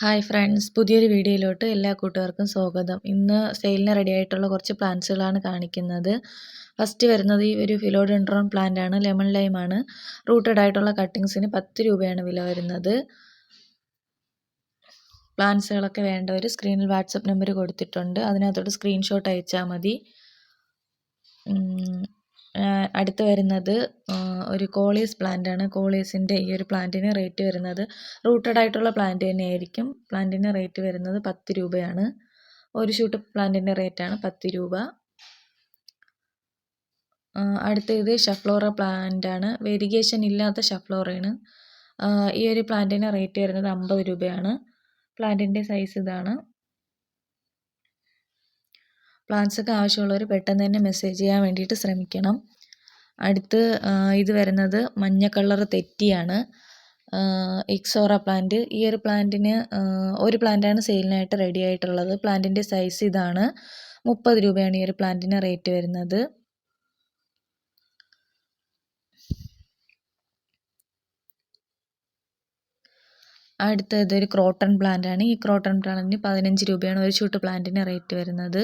Hi friends പുതിയൊരു വീഡിയോയിലോട്ട് എല്ലാ കൂട്ടുകാർക്കും സ്വാഗതം. ഇന്ന് സെയിലിന് റെഡി ആയിട്ടുള്ള കുറച്ച് പ്ലാന്റ്സുകളാണ് കാണിക്കുന്നത്. ഫസ്റ്റ് വരുന്നത് ഈ ഒരു ഫിലോഡെൻഡ്രോൺ പ്ലാന്റ് ആണ് ലെമൺ ലൈം ആണ്. റൂട്ടഡ് ആയിട്ടുള്ള കട്ടിങ്സിന് പത്ത് രൂപയാണ് വില വരുന്നത്. പ്ലാന്റ്സുകളൊക്കെ വേണ്ടവർ സ്ക്രീനിൽ വാട്സപ്പ് നമ്പർ കൊടുത്തിട്ടുണ്ട്. അതിനകത്തോട്ട് സ്ക്രീൻഷോട്ട് അയച്ചാൽ മതി. അടുത്ത് വരുന്നത് ഒരു കോളീസ് പ്ലാന്റ് ആണ് കോളീസിന്റെ ഈ ഒരു പ്ലാന്റിന് റേറ്റ് വരുന്നത് റൂട്ടഡ് ആയിട്ടുള്ള പ്ലാന്റ് തന്നെയായിരിക്കും. പ്ലാന്റിന് റേറ്റ് വരുന്നത് പത്ത് രൂപയാണ്. ഒരു ഷൂട്ട് പ്ലാന്റിന്റെ റേറ്റാണ് പത്ത് രൂപ. അടുത്ത ഇത് ഷഫ്ലോറ പ്ലാന്റ് ആണ് വെരിഗേഷൻ ഇല്ലാത്ത ഷഫ്ലോറയാണ്. ഈ ഒരു പ്ലാന്റിന് റേറ്റ് വരുന്നത് അമ്പത് രൂപയാണ്. പ്ലാന്റിന്റെ സൈസ് ഇതാണ്. പ്ലാന്റ്സൊക്കെ ആവശ്യമുള്ളവർ പെട്ടെന്ന് തന്നെ മെസ്സേജ് ചെയ്യാൻ വേണ്ടിയിട്ട് ശ്രമിക്കണം. അടുത്ത് ഇത് വരുന്നത് മഞ്ഞ കളർ തെറ്റിയാണ്. Ixora plant. ഈ ഒരു പ്ലാന്റിന് ഒരു പ്ലാന്റാണ് സെയിലിനായിട്ട് റെഡി ആയിട്ടുള്ളത്. പ്ലാന്റിന്റെ സൈസ് ഇതാണ്. മുപ്പത് രൂപയാണ് ഈ ഒരു പ്ലാന്റിന് റേറ്റ് വരുന്നത്. അടുത്തത് ഒരു ക്രോട്ടൺ പ്ലാന്റ് ആണ് ഈ ക്രോട്ടൺ പ്ലാന്റിന് പതിനഞ്ച് രൂപയാണ് ഒരു ഷൂട്ട് പ്ലാന്റിന് റേറ്റ് വരുന്നത്.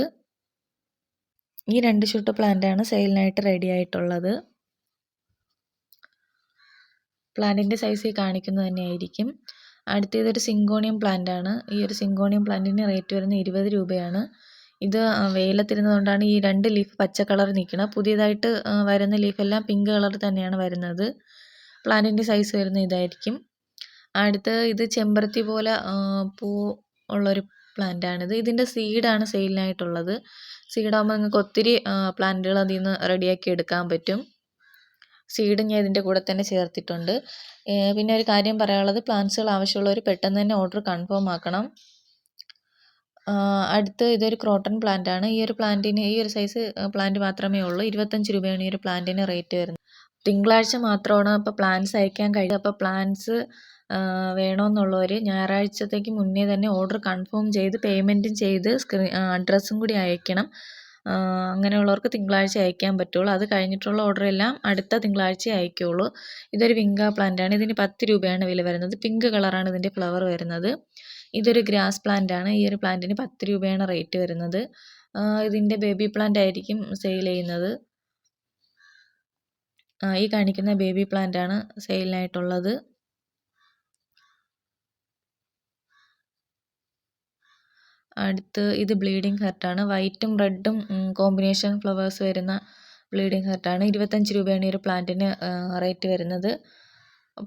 ഈ രണ്ട് ഷൂട്ട് പ്ലാന്റാണ് സെയിലിനായിട്ട് റെഡി ആയിട്ടുള്ളത്. പ്ലാന്റിന്റെ സൈസ് ഈ കാണിക്കുന്നത് തന്നെയായിരിക്കും. അടുത്ത ഇതൊരു സിങ്കോണിയം പ്ലാന്റ് ആണ് ഈ ഒരു സിങ്കോണിയം പ്ലാന്റിന് റേറ്റ് വരുന്നത് ഇരുപത് രൂപയാണ്. ഇത് വെയിലത്തിരുന്നതുകൊണ്ടാണ് ഈ രണ്ട് ലീഫ് പച്ച കളർ നിൽക്കുന്നത്. പുതിയതായിട്ട് വരുന്ന ലീഫെല്ലാം പിങ്ക് കളർ തന്നെയാണ് വരുന്നത്. പ്ലാന്റിന്റെ സൈസ് വരുന്ന ഇതായിരിക്കും. അടുത്ത് ഇത് ചെമ്പരത്തി പോലെ പൂ ഉള്ളൊരു പ്ലാന്റ് ആണിത്. ഇതിന്റെ സീഡാണ് സെയിലിനായിട്ടുള്ളത്. സീഡാകുമ്പോൾ നിങ്ങൾക്ക് ഒത്തിരി പ്ലാന്റുകൾ അതിൽ നിന്ന് റെഡിയാക്കി എടുക്കാൻ പറ്റും. സീഡ് ഞാൻ ഇതിന്റെ കൂടെ തന്നെ ചേർത്തിട്ടുണ്ട്. പിന്നെ ഒരു കാര്യം പറയാനുള്ളത് പ്ലാന്റ്സുകൾ ആവശ്യമുള്ളവർ പെട്ടെന്ന് തന്നെ ഓർഡർ കൺഫേം ആക്കണം. അടുത്ത് ഇതൊരു ക്രോട്ടൺ പ്ലാന്റ് ആണ് ഈ ഒരു പ്ലാന്റിന് ഈ ഒരു സൈസ് പ്ലാന്റ് മാത്രമേ ഉള്ളൂ. ഇരുപത്തഞ്ച് രൂപയാണ് ഈ ഒരു പ്ലാന്റിന് റേറ്റ് വരുന്നത്. തിങ്കളാഴ്ച മാത്രമാണ് അപ്പോൾ പ്ലാൻസ് അയക്കാൻ കഴിയുക. അപ്പോൾ പ്ലാൻസ് വേണമെന്നുള്ളവർ ഞായറാഴ്ചത്തേക്ക് മുന്നേ തന്നെ ഓർഡർ കൺഫേം ചെയ്ത് പേയ്മെന്റും ചെയ്ത് സ്ക്രീ അഡ്രസ്സും കൂടി അയക്കണം. അങ്ങനെയുള്ളവർക്ക് തിങ്കളാഴ്ച അയക്കാൻ പറ്റുള്ളൂ. അത് കഴിഞ്ഞിട്ടുള്ള ഓർഡർ എല്ലാം അടുത്ത തിങ്കളാഴ്ച അയക്കുകയുള്ളൂ ഇതൊരു വിങ്ക പ്ലാന്റ് ആണ്. ഇതിന് പത്ത് രൂപയാണ് വില വരുന്നത്. പിങ്ക് കളറാണ് ഇതിന്റെ ഫ്ലവർ വരുന്നത്. ഇതൊരു ഗ്രാസ് പ്ലാന്റ് ആണ്. ഈ ഒരു പ്ലാന്റിന് പത്ത് രൂപയാണ് റേറ്റ് വരുന്നത്. ഇതിന്റെ ബേബി പ്ലാന്റ് ആയിരിക്കും സെയിൽ ചെയ്യുന്നത്. ഈ കാണിക്കുന്ന ബേബി പ്ലാന്റ് ആണ് സെയിലിനായിട്ടുള്ളത്. അടുത്ത് ഇത് ബ്ലീഡിങ് ഹെർട്ടാണ് വൈറ്റും റെഡും കോമ്പിനേഷൻ ഫ്ലവേഴ്സ് വരുന്ന ബ്ലീഡിംഗ് ഹെർട്ടാണ് ഇരുപത്തഞ്ച് രൂപയാണ് ഈ ഒരു പ്ലാന്റിന് റേറ്റ് വരുന്നത്.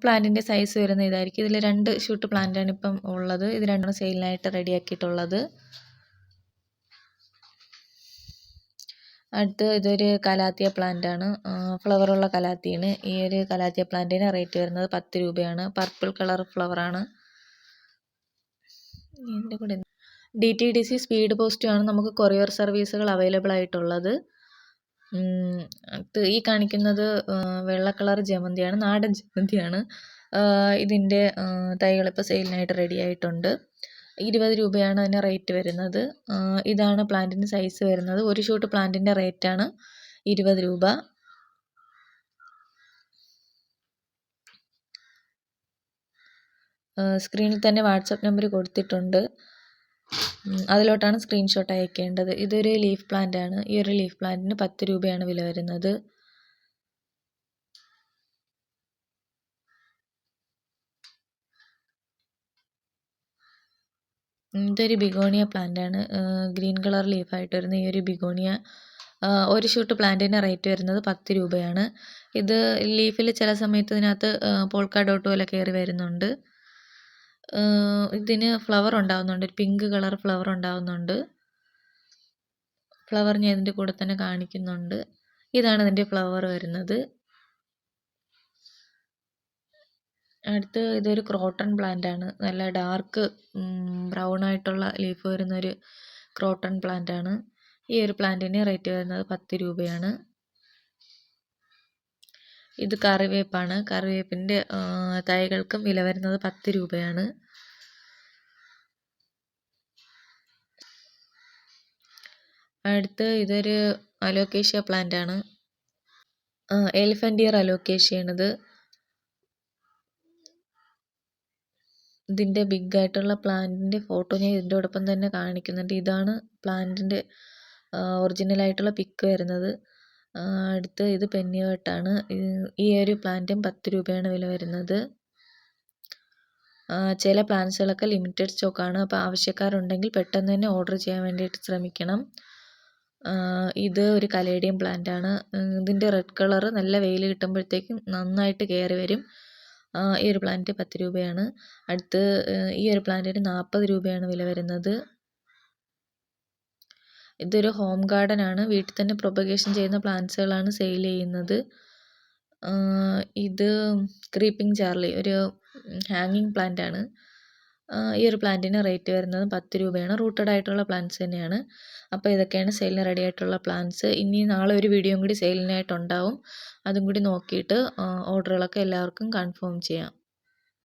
പ്ലാന്റിന്റെ സൈസ് വരുന്ന ഇതായിരിക്കും. ഇതിൽ രണ്ട് ഷൂട്ട് പ്ലാന്റാണ് ഇപ്പം ഉള്ളത്. ഇത് രണ്ടും സെയിലിനായിട്ട് റെഡിയാക്കിയിട്ടുള്ളത് അടുത്ത് ഇതൊരു കലാത്തിയ പ്ലാന്റ് ആണ്. ഫ്ലവറുള്ള കലാത്തിയാണ്. ഈ ഒരു കലാത്തിയ പ്ലാന്റിന് റേറ്റ് വരുന്നത് പത്ത് രൂപയാണ്. പർപ്പിൾ കളർ ഫ്ലവറാണ് കൂടെ D T D C speed പോസ്റ്റുമാണ് നമുക്ക് കൊറിയർ സർവീസുകൾ അവൈലബിൾ ആയിട്ടുള്ളത്. ഈ കാണിക്കുന്നത് വെള്ള കളർ ജമന്തിയാണ്. നാടൻ ജമന്തിയാണ്. ഇതിന്റെ തൈകൾ ഇപ്പോൾ സെയിലിനായിട്ട് റെഡി ആയിട്ടുണ്ട്. ഇരുപത് രൂപയാണ് അതിന് റേറ്റ് വരുന്നത്. ഇതാണ് പ്ലാന്റിന്റെ സൈസ് വരുന്നത്. ഒരു ഷൂട്ട് പ്ലാന്റിന്റെ റേറ്റാണ് ഇരുപത് രൂപ. സ്ക്രീനിൽ തന്നെ വാട്സപ്പ് നമ്പർ കൊടുത്തിട്ടുണ്ട്. അതിലോട്ടാണ് സ്ക്രീൻഷോട്ട് അയക്കേണ്ടത്. ഇതൊരു ലീഫ് പ്ലാന്റ് ആണ്. ഈ ഒരു ലീഫ് പ്ലാന്റിന് പത്ത് രൂപയാണ് വില വരുന്നത്. ഇതൊരു ബിഗോണിയ പ്ലാന്റ് ആണ്. ഗ്രീൻ കളർ ലീഫായിട്ട് വരുന്ന ഈ ഒരു ബിഗോണിയ ഒരു ഷൂട്ട് പ്ലാന്റിന് റേറ്റ് വരുന്നത് പത്ത് രൂപയാണ്. ഇത് ലീഫിൽ ചില സമയത്ത് ഇതിനകത്ത് പോൾക്ക ഡോട്ട് പോലെ കയറി വരുന്നുണ്ട്. ഇതിന് ഫ്ലവർ ഉണ്ടാവുന്നുണ്ട്. പിങ്ക് കളർ ഫ്ലവർ ഉണ്ടാവുന്നുണ്ട്. ഫ്ലവർ ഞാൻ ഇതിന്റെ കൂടെ തന്നെ കാണിക്കുന്നുണ്ട്. ഇതാണ് ഇതിന്റെ ഫ്ലവർ വരുന്നത്. അടുത്ത് ഇതൊരു ക്രോട്ടൺ പ്ലാന്റ് ആണ്. നല്ല ഡാർക്ക് ബ്രൗൺ ആയിട്ടുള്ള ലീഫ് വരുന്ന ഒരു ക്രോട്ടൺ പ്ലാന്റ് ആണ്. ഈ ഒരു പ്ലാന്റിന് റേറ്റ് വരുന്നത് പത്ത് രൂപയാണ്. ഇത് കറിവേപ്പാണ്. കറിവേപ്പിന്റെ തൈകൾക്കും വില വരുന്നത് പത്ത് രൂപയാണ്. അടുത്ത് ഇതൊരു അലോക്കേഷ്യ പ്ലാന്റ് ആണ്. എലിഫന്റിയർ അലോക്കേഷ്യയാണിത് ഇതിന്റെ ബിഗ് ആയിട്ടുള്ള പ്ലാന്റിന്റെ ഫോട്ടോ ഞാൻ ഇതിന്റോടൊപ്പം തന്നെ കാണിക്കുന്നുണ്ട്. ഇതാണ് പ്ലാന്റിന്റെ ഒറിജിനൽ ആയിട്ടുള്ള പിക്ക് വരുന്നത്. അടുത്ത് ഇത് പെന്നി വെട്ടാണ് ഈ ഒരു പ്ലാന്റും പത്ത് രൂപയാണ് വില വരുന്നത്. ചില പ്ലാന്റ്സുകളൊക്കെ ലിമിറ്റഡ് സ്റ്റോക്കാണ്. അപ്പോൾ ആവശ്യക്കാരുണ്ടെങ്കിൽ പെട്ടെന്ന് തന്നെ ഓർഡർ ചെയ്യാൻ വേണ്ടിയിട്ട് ശ്രമിക്കണം. ഇത് ഒരു കലേഡിയം പ്ലാന്റ് ആണ് ഇതിന്റെ റെഡ് കളറ് നല്ല വെയിൽ കിട്ടുമ്പോഴത്തേക്കും നന്നായിട്ട് കയറി വരും. ഈ ഒരു പ്ലാന്റ് പത്ത് രൂപയാണ്. അടുത്ത് ഈ ഒരു പ്ലാന്റിന് നാൽപ്പത് രൂപയാണ് വില വരുന്നത്. ഇതൊരു ഹോം ഗാർഡൻ ആണ്. വീട്ടിൽ തന്നെ പ്രൊപ്പഗേഷൻ ചെയ്യുന്ന പ്ലാന്റ്സുകളാണ് സെയിൽ ചെയ്യുന്നത്. ഇത് ക്രീപ്പിംഗ് ചാർലി ഒരു ഹാങ്ങിങ് പ്ലാന്റ് ആണ്. ഈ ഒരു പ്ലാന്റിന് റേറ്റ് വരുന്നത് പത്ത് രൂപയാണ്. റൂട്ടഡ് ആയിട്ടുള്ള പ്ലാന്റ്സ് തന്നെയാണ്. അപ്പോൾ ഇതൊക്കെയാണ് സെയിലിന് റെഡി ആയിട്ടുള്ള പ്ലാന്റ്സ്. ഇനി നാളെ ഒരു വീഡിയോയും കൂടി സെയിലിനായിട്ടുണ്ടാവും. അതും കൂടി നോക്കിയിട്ട് ഓർഡറുകളൊക്കെ എല്ലാവർക്കും കൺഫേം ചെയ്യാം.